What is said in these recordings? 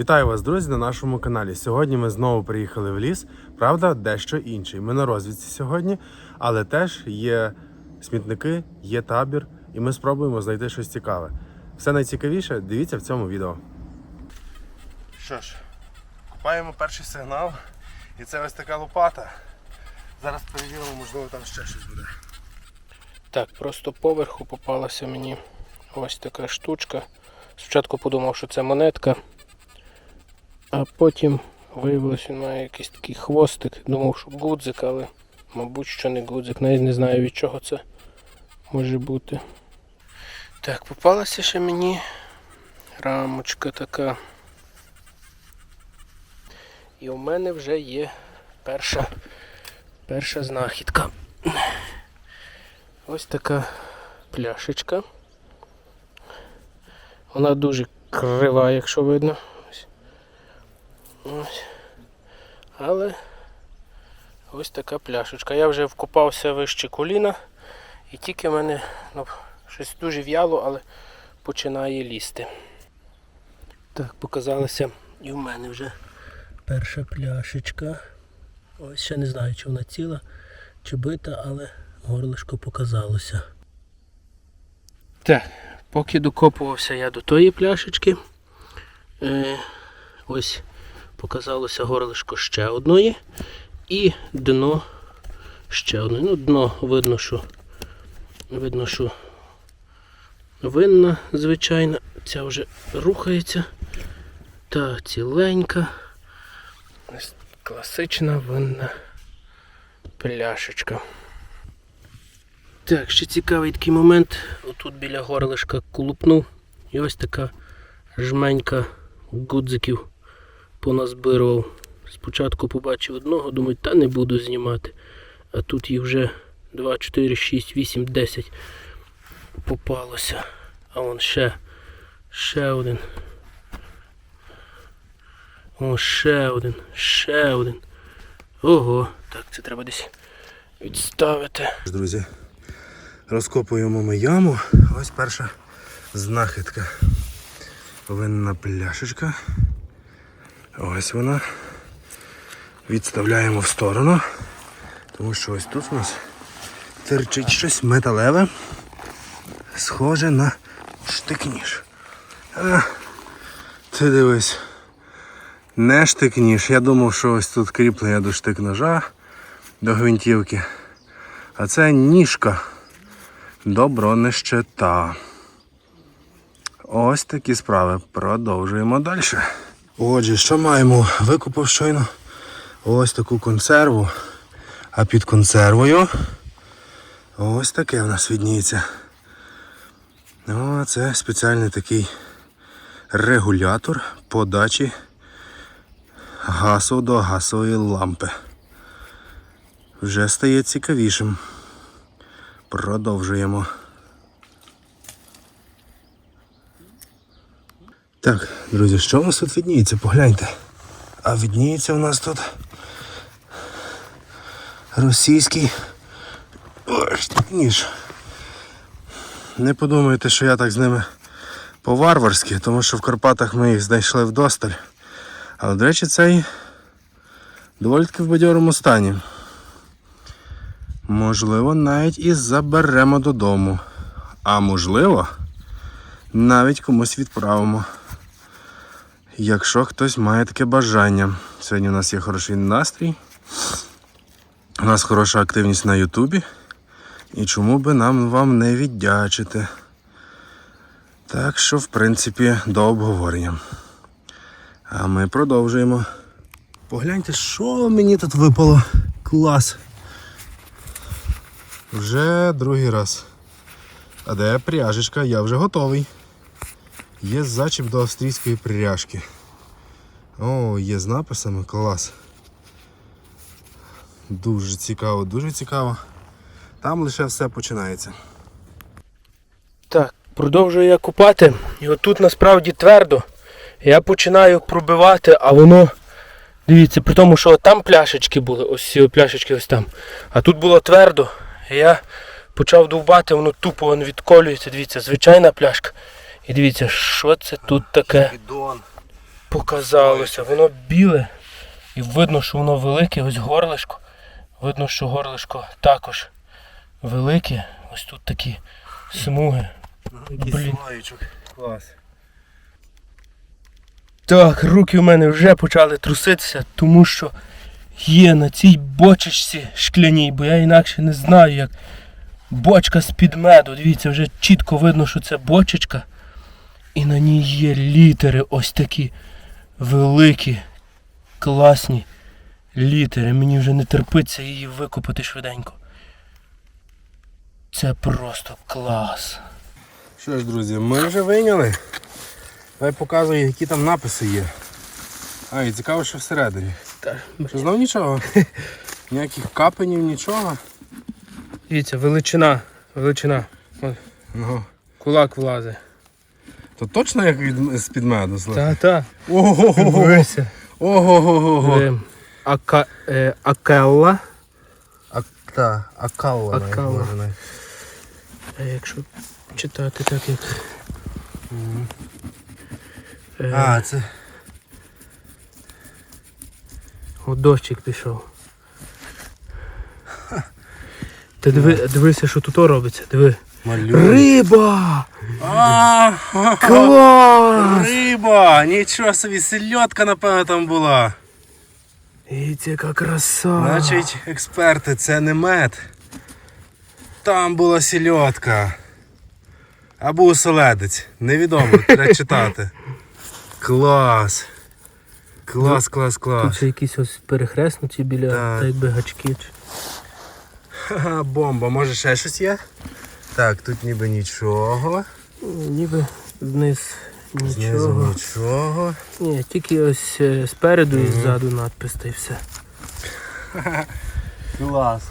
Вітаю вас, друзі, на нашому каналі. Сьогодні ми знову приїхали в ліс. Правда, дещо інший. Ми на розвідці сьогодні, але теж є смітники, є табір, і ми спробуємо знайти щось цікаве. Все найцікавіше дивіться в цьому відео. Що ж, купаємо перший сигнал, і це ось така лопата. Зараз перевіримо, можливо, там ще щось буде. Так, просто поверху попалася мені ось така штучка. Спочатку подумав, що це монетка, а потім виявилося, він має якийсь такий хвостик. Думав, що гудзик, але мабуть, що не гудзик. Навіть не знаю від чого це може бути. Так, попалася ще мені рамочка така. І у мене вже є перша, перша знахідка. Ось така пляшечка. Вона дуже крива, якщо видно. Ось. Але ось така пляшечка. Я вже вкопався вище коліна і тільки в мене ну, щось дуже в'яло, але починає лізти. Так, показалася і в мене вже перша пляшечка. Ось ще не знаю, чи вона ціла, чи бита, але горлишко показалося. Так, поки докопувався я до тої пляшечки, е, ось показалося горлишко ще одної і дно ще одної. Ну, дно видно, що видно, що винна, звичайно, ця вже рухається. Та ціленька. Класична винна пляшечка. Так, ще цікавий такий момент. Отут біля горлишка кулупнув. І ось така жменька гудзиків поназбирував. Спочатку побачив одного, думаю, та не буду знімати. А тут їх вже 2, 4, 6, 8, 10 попалося. А вон ще, ще один. О, ще один, ще один. Ого, так, це треба десь відставити. Друзі, розкопуємо ми яму. Ось перша знахідка. Винна пляшечка. Ось вона. Відставляємо в сторону. Тому що ось тут у нас терчить щось металеве. Схоже на штик-ніж. А, ти дивись. Не штик-ніж. Я думав, що ось тут кріплення до штик-ножа, до гвинтівки. А це ніжка до бронещита. Ось такі справи. Продовжуємо далі. Отже, що маємо? Викупив щойно ось таку консерву. А під консервою ось таке в нас відніється. О, це спеціальний такий регулятор подачі газу до газової лампи. Вже стає цікавішим. Продовжуємо. Так, друзі, що у нас тут відніється? Погляньте. А відніється у нас тут російський ніж. Не подумайте, що я так з ними по-варварськи, тому що в Карпатах ми їх знайшли вдосталь. Але, до речі, цей доволі таки в бадьорому стані. Можливо, навіть і заберемо додому. А можливо, навіть комусь відправимо. Якщо хтось має таке бажання. Сьогодні у нас є хороший настрій. У нас хороша активність на Ютубі. І чому би нам вам не віддячити? Так що, в принципі, до обговорення. А ми продовжуємо. Погляньте, що мені тут випало. Клас. Вже другий раз. А де пряжечка? Я вже готовий. Є зачіп до австрійської пряжки. О, є з написами, клас. Дуже цікаво, дуже цікаво. Там лише все починається. Так, продовжую я купати. І отут насправді твердо. Я починаю пробивати, а воно. Дивіться, при тому, що там пляшечки були, ось ці пляшечки ось там. А тут було твердо. І я почав довбати, воно тупо відколюється. Дивіться, звичайна пляшка. І дивіться, що це тут таке. Показалося. Воно біле. І видно, що воно велике, ось горлишко. Видно, що горлишко також велике. Ось тут такі смуги. Блін. Клас. Так, руки в мене вже почали труситися, тому що є на цій бочечці шкляній, бо я інакше не знаю, як бочка з-під меду. Дивіться, вже чітко видно, що це бочечка. І на ній є літери ось такі великі, класні літери. Мені вже не терпиться її викопати швиденько. Це просто клас. Що ж, друзі, ми вже вийняли. Дай показую, які там написи є. А, і цікаво, що всередині. Що знов нічого? Ніяких капанів, нічого. Дивіться, величина. Величина. От, Ну, кулак влазить. То точно як від з-під меду, слухай. Та-та. Ого-го-го. Дивися. Ого-го-го. Е, Ака, е, акелла. А, та, акалла. навіть Акалла. можна. Е, Якщо читати так як. Е, А, це. О, дощик пішов. Ти диви, дивися, що тут робиться. Диви. Риба! А, Клас! Риба! Нічого собі, сельодка, напевно, там була. І яка краса. Значить, експерти, це не мед. Там була сільотка. Або оселедець. Невідомо, треба читати. Клас. Клас, клас, клас. Тут ще якісь ось перехреснуті біля Так. так якби гачки. Ха-ха, бомба. Може ще щось є? Так, тут ніби нічого. Ніби вниз Знизу нічого. нічого. Ні, тільки ось е, спереду і ззаду надпис та й все. Клас.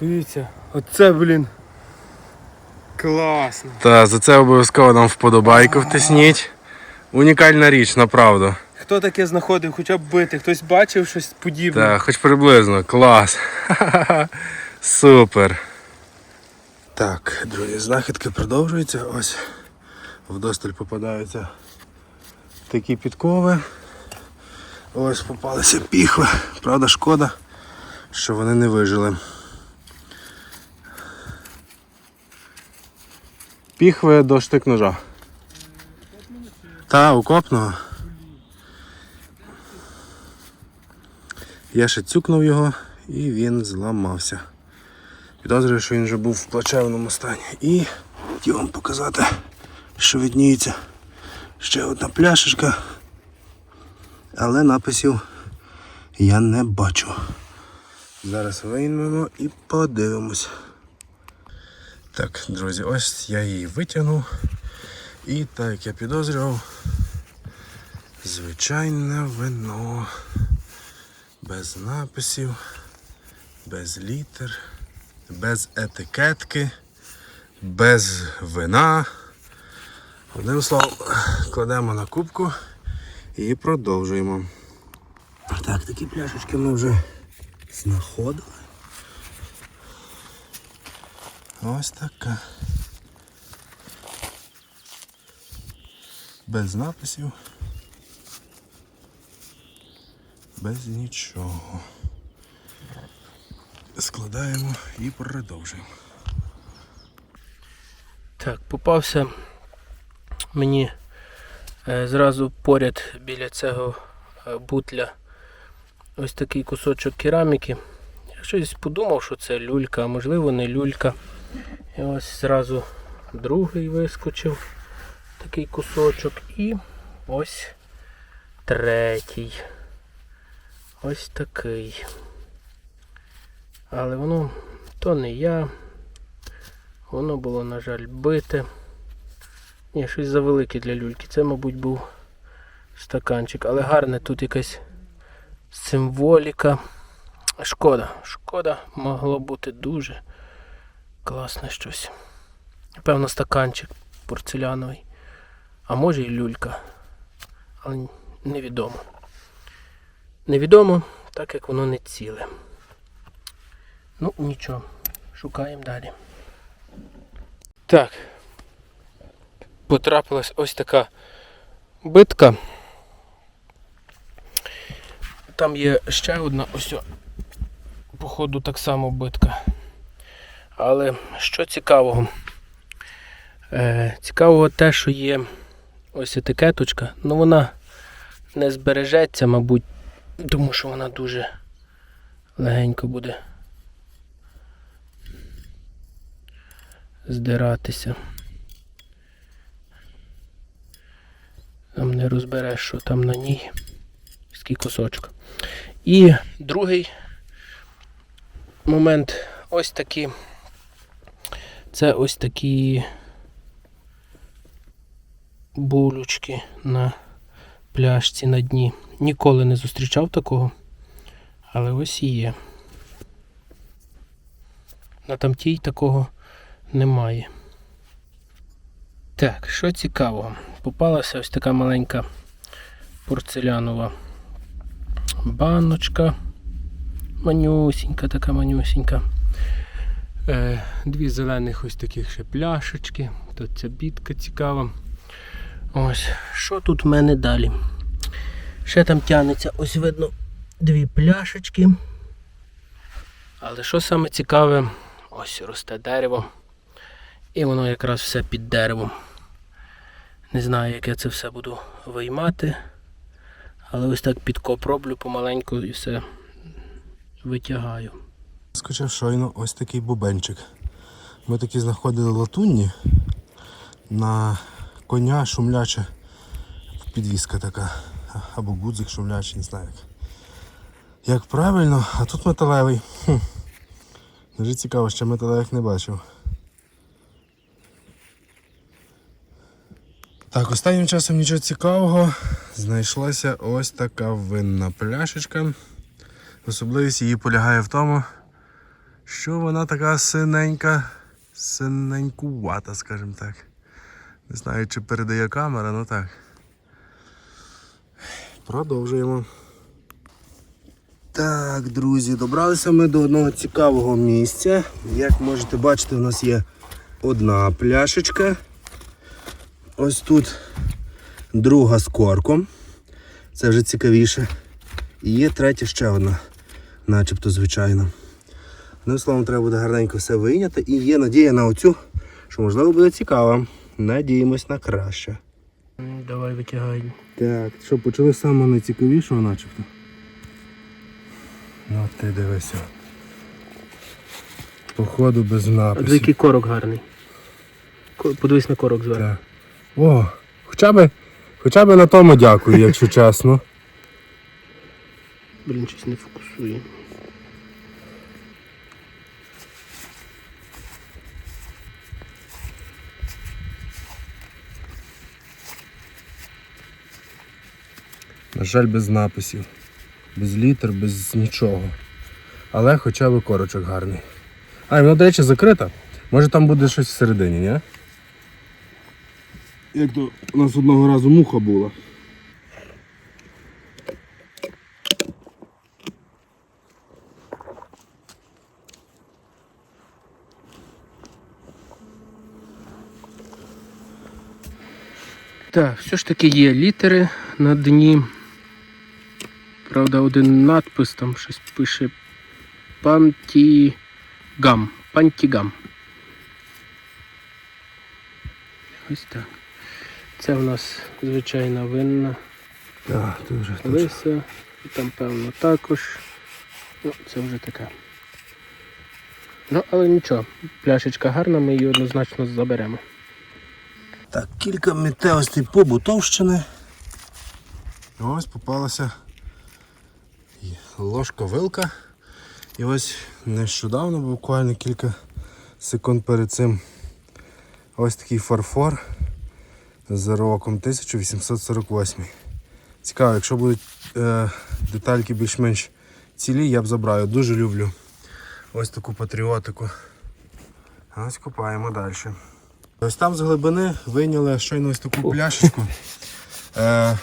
Дивіться, оце, блін. Класно. Та за це обов'язково нам вподобайку втисніть. Унікальна річ, направду. Хто таке знаходив, хоча б бити, хтось бачив щось подібне. Так, хоч приблизно. Клас. Супер. Так, друзі, знахідки продовжуються. Ось вдосталь попадаються такі підкови. Ось попалися піхви. Правда, шкода, що вони не вижили. Піхви до штик ножа. Та, окопного. Я ще цюкнув його і він зламався. Підозрюю, що він вже був в плачевному стані. І хотів вам показати, що відніється ще одна пляшечка. Але написів я не бачу. Зараз виймемо і подивимось. Так, друзі, ось я її витягнув. І так як я підозрював, звичайне вино без написів, без літер, без етикетки, без вина. Одним словом, кладемо на кубку і продовжуємо. Так, такі пляшечки ми вже знаходили. Ось така. Без написів. без нічого. Складаємо і продовжуємо. Так, попався мені е, зразу поряд біля цього е, бутля ось такий кусочок кераміки. Я щось подумав, що це люлька, а можливо не люлька. І ось зразу другий вискочив такий кусочок і ось третій. Ось такий. Але воно то не я. Воно було, на жаль, бите. Ні, щось завелике для люльки. Це, мабуть, був стаканчик. Але гарне тут якась символіка. Шкода. Шкода, могло бути дуже класне щось. Певно, стаканчик порцеляновий. А може і люлька. Але невідомо. Невідомо, так як воно не ціле. Ну, нічого. Шукаємо далі. Так. Потрапилась ось така битка. Там є ще одна, ось, походу, так само битка. Але що цікавого? Е, цікавого те, що є ось етикеточка, ну вона не збережеться, мабуть, тому що вона дуже легенько буде здиратися. Там не розбереш, що там на ній. Скільки кусочок. І другий момент ось такі. Це ось такі булючки на пляшці на дні. Ніколи не зустрічав такого, але ось і є. На тамтій такого немає. Так, що цікавого, попалася ось така маленька порцелянова баночка. Манюсінька, така манюсінька. Е, дві зелених ось таких ще пляшечки. Тут ця бітка цікава. Ось, що тут в мене далі? Ще там тягнеться, ось видно, дві пляшечки. Але що саме цікаве, ось росте дерево. І воно якраз все під деревом. Не знаю, як я це все буду виймати. Але ось так під коп роблю помаленьку і все витягаю. Скочив щойно ось такий бубенчик. Ми такі знаходили латунні на коня шумляча підвіска така. Або гудзик шумлячий, не знаю як. Як правильно, а тут металевий. Хм. Дуже цікаво, ще металевих не бачив. Так, останнім часом нічого цікавого. Знайшлася ось така винна пляшечка. Особливість її полягає в тому, що вона така синенька, синенькувата, скажімо так. Не знаю, чи передає камера, ну так. Продовжуємо. Так, друзі, добралися ми до одного цікавого місця. Як можете бачити, у нас є одна пляшечка. Ось тут друга з корком. Це вже цікавіше. І є третя ще одна, начебто звичайно. Одним словом, треба буде гарненько все вийняти. І є надія на оцю, що можливо буде цікаво. Надіємось на краще. Давай витягай. Так, що, почали з самого найцікавішого начебто. Ну ти дивися. Походу без А напису. який корок гарний. Подивись на корок зверху. Так. О, хоча би, хоча би на тому дякую, якщо чесно. Блін, щось не фокусує. На жаль, без написів, без літер, без нічого. Але хоча б корочок гарний. А, і вона, до речі, закрита. Може там буде щось всередині, ні? Як то у нас одного разу муха була. Так, все ж таки є літери на дні. Правда, один надпис там щось пише Пантігам. Пантігам. Ось так. Це в нас звичайна винна Так, дуже лиса. І там, певно, також. Ну, це вже таке. Ну, але нічого, пляшечка гарна, ми її однозначно заберемо. Так, кілька мітевостей побутовщини. Ось попалася і ложка вилка. І ось нещодавно, буквально кілька секунд перед цим, ось такий фарфор з роком 1848. Цікаво, якщо будуть е, детальки більш-менш цілі, я б забрав. Я дуже люблю ось таку патріотику. Ось копаємо далі. Ось там з глибини вийняли щойно ось таку пляшечку. Е,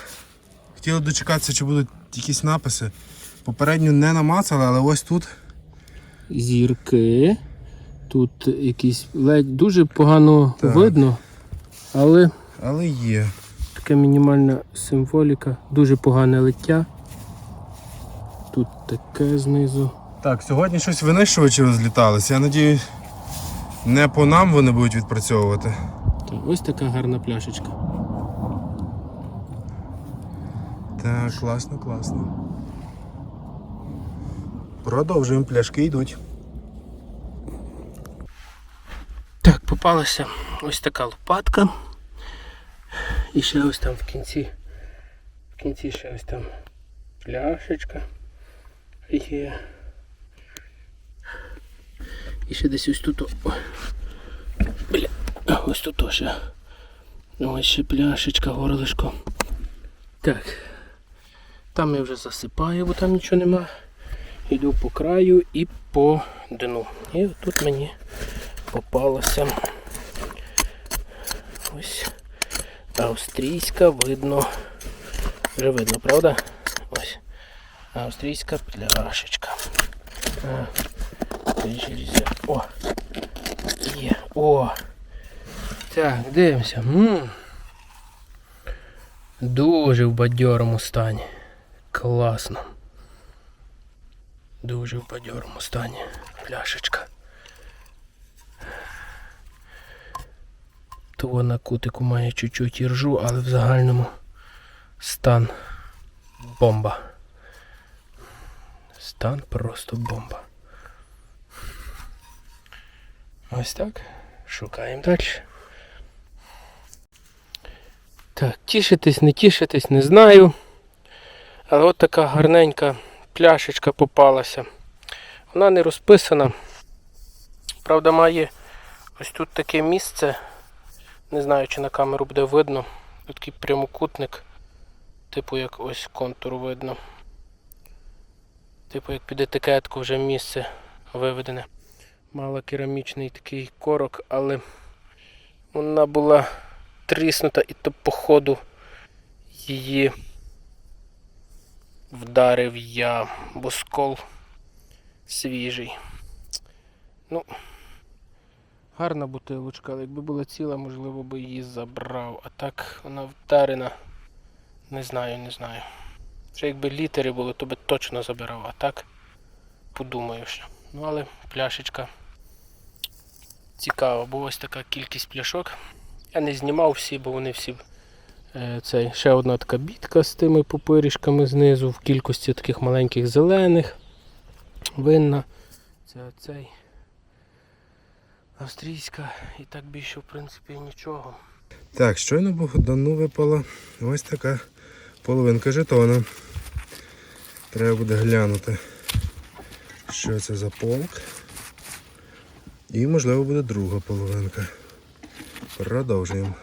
хотіли дочекатися, чи будуть якісь написи. Попередньо не намацали, але ось тут. зірки. Тут якісь ледь дуже погано Так. видно, але Але є. така мінімальна символіка, дуже погане лиття. Тут таке знизу. Так, сьогодні щось винищувачі розліталися. Я надіюсь, не по нам вони будуть відпрацьовувати. Так, ось така гарна пляшечка. Так, класно, класно. Продовжуємо, пляшки йдуть. Так, попалася ось така лопатка. І ще ось там в кінці. В кінці ще ось там пляшечка є. І ще десь ось тут. о. Бля, ось тут ще. Ось ще пляшечка, горлишко. Так. Там я вже засипаю, бо там нічого нема. Йду по краю і по дну. І тут мені попалася ось австрійська, видно. Вже видно, правда? Ось. Австрійська пляшечка. О! Є. О! Так, дивимося. м Дуже в бадьорому стані. Класно. Дуже в бадьорому стані. Пляшечка. То вона кутику має чуть-чуть іржу, але в загальному стан бомба. Стан просто бомба. Ось так. Шукаємо далі. Так, тішитись, не тішитись, не знаю. Але от така гарненька пляшечка попалася. Вона не розписана. Правда, має ось тут таке місце. Не знаю, чи на камеру буде видно. Тут такий прямокутник, типу як ось контур видно. Типу як під етикетку вже місце виведене. Мала керамічний такий корок, але вона була тріснута і то походу її вдарив я, бо скол свіжий. Ну, Гарна бутилочка, але якби була ціла, можливо би її забрав. А так вона вдарена. Не знаю, не знаю. Ще якби літери були, то би точно забирав, а так подумаю ще. Ну але пляшечка цікава, бо ось така кількість пляшок. Я не знімав всі, бо вони всі. Е, цей, ще одна така бітка з тими пупирішками знизу, в кількості таких маленьких зелених. Винна. Це цей австрійська і так більше в принципі нічого. Так, щойно Богдану випала ось така половинка жетона. Треба буде глянути, що це за полк. І можливо буде друга половинка. Продовжуємо.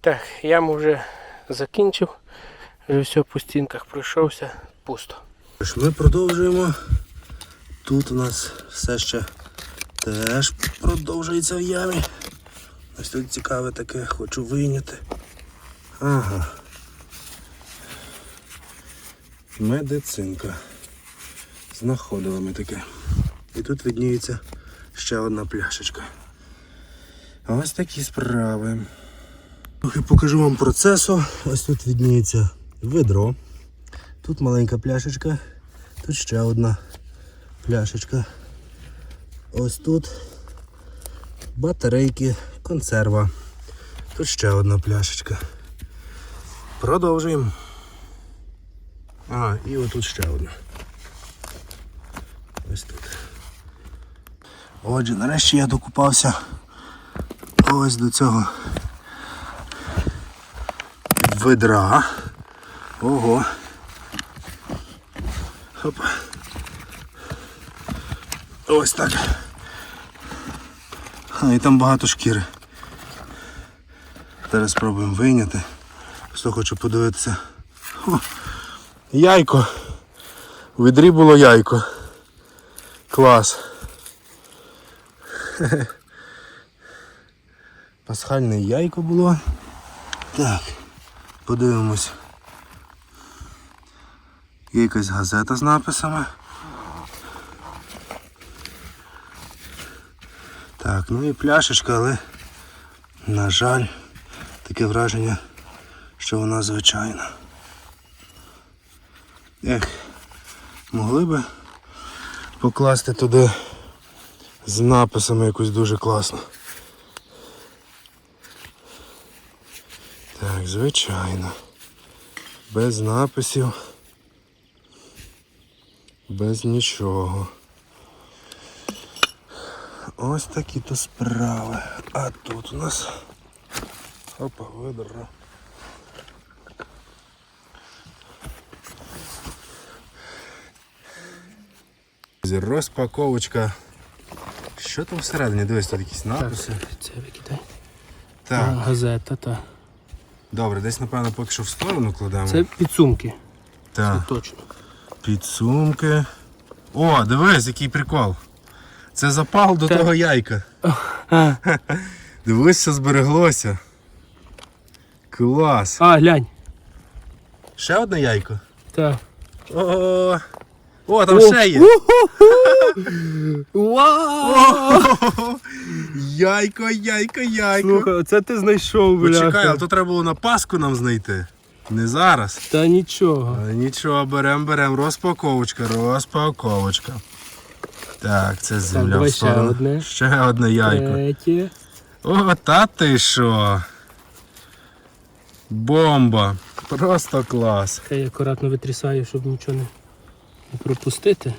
Так, яму вже закінчив, вже все по стінках пройшовся, пусто. Ми продовжуємо. Тут у нас все ще теж продовжується в ямі. Ось тут цікаве таке, хочу вийняти. Ага. Медицинка. Знаходили ми таке. І тут видніється ще одна пляшечка. Ось такі справи. Трохи покажу вам процесу. Ось тут видніється ведро. Тут маленька пляшечка, тут ще одна пляшечка. Ось тут батарейки, консерва. Тут ще одна пляшечка. Продовжуємо. А, і отут ще одна. Ось тут. Отже, нарешті я докупався ось до цього ведра. Ого. Хоп. Ось так. А, і там багато шкіри. Зараз спробуємо вийняти. Просто хочу подивитися. О, яйко. У відрі було яйко. Клас. Пасхальне яйко було. Так, подивимось. Є якась газета з написами. Так, ну і пляшечка, але, на жаль, Таке враження, що вона звичайна. Ех, могли би покласти туди з написами якусь дуже класно. Так, звичайно. Без написів. Без нічого. Ось такі то справи. А тут у нас. Опа, видерно. Розпаковочка. Що там всередині? Дивись, тут якісь написи. Це викидай. Так, Газета, та. добре, десь напевно поки що в сторону кладемо. Це підсумки. Так. Це точно. Підсумки. О, дивись, який прикол. Це запал до того яйка. Дивись, що збереглося. Клас. а глянь. Ще одне яйко. Так. О, о там О, ще є. Вау! Яйко, яйко, яйко. Слухай, оце ти знайшов, бляха. Почекай, але то треба було на Пасху нам знайти. Не зараз. Та нічого. Але нічого, берем, берем. Розпаковочка, розпаковочка. Так, це земля давай в ще сторону. одне. Ще одне яйко. Третє. О, та ти що? Бомба. Просто клас. Хай я акуратно витрясаю, щоб нічого не, пропустити.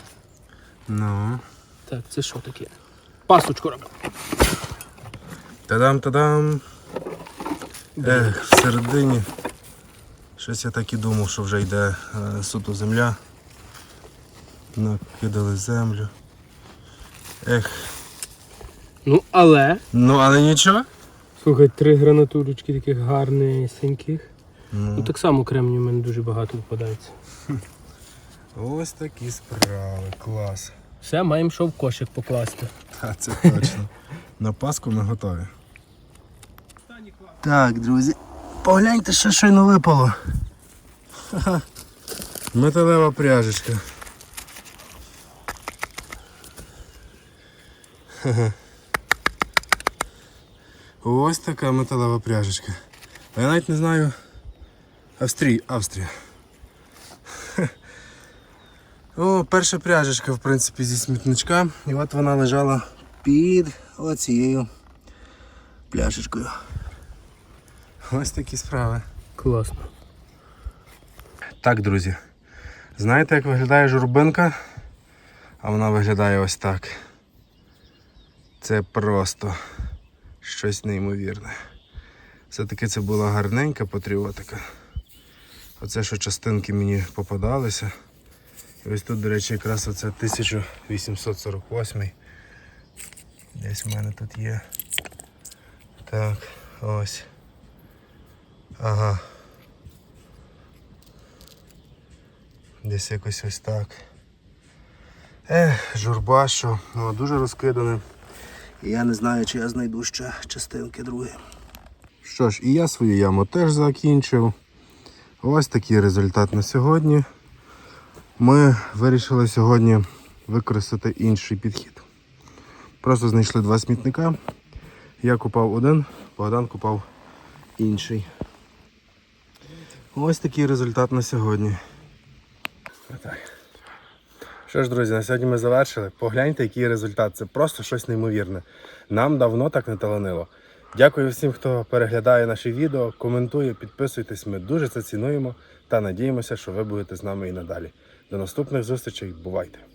Ну. Так, це що таке? Пасочку робимо. Та-дам, та-дам. Ех, всередині. Щось я так і думав, що вже йде е, суто земля. Накидали землю. Ех. Ну, але. Ну, але нічого. Слухай, три гранатурочки таких гарнесеньких. Ну Ну, так само кремнію в мене дуже багато випадається. ось такі справи. Клас. Все, маємо що в кошик покласти. Та це точно. На Пасху ми готові. Так, друзі, погляньте, що щойно випало. Ха-ха. Металева пряжечка. Ось така металева пряжечка. А я навіть не знаю. Австрій, Австрія. О, перша пряжечка, в принципі, зі смітничка. І от вона лежала під оцією пляшечкою. Ось такі справи. Класно. Так, друзі. Знаєте, як виглядає журбинка? А вона виглядає ось так. Це просто щось неймовірне. Все-таки це була гарненька патріотика. Оце, що частинки мені попадалися. І ось тут, до речі, якраз оце 1848. Десь в мене тут є. Так, ось. Ага. Десь якось ось так. Ех, журба, що ну, дуже розкидане. І я не знаю, чи я знайду ще частинки другі. Що ж, і я свою яму теж закінчив. Ось такий результат на сьогодні. Ми вирішили сьогодні використати інший підхід. Просто знайшли два смітника. Я купав один, Богдан купав інший. Ось такий результат на сьогодні. Що ж, друзі, на сьогодні ми завершили. Погляньте, який результат. Це просто щось неймовірне. Нам давно так не таланило. Дякую всім, хто переглядає наші відео, коментує, підписуйтесь. Ми дуже це цінуємо та надіємося, що ви будете з нами і надалі. До наступних зустрічей. Бувайте!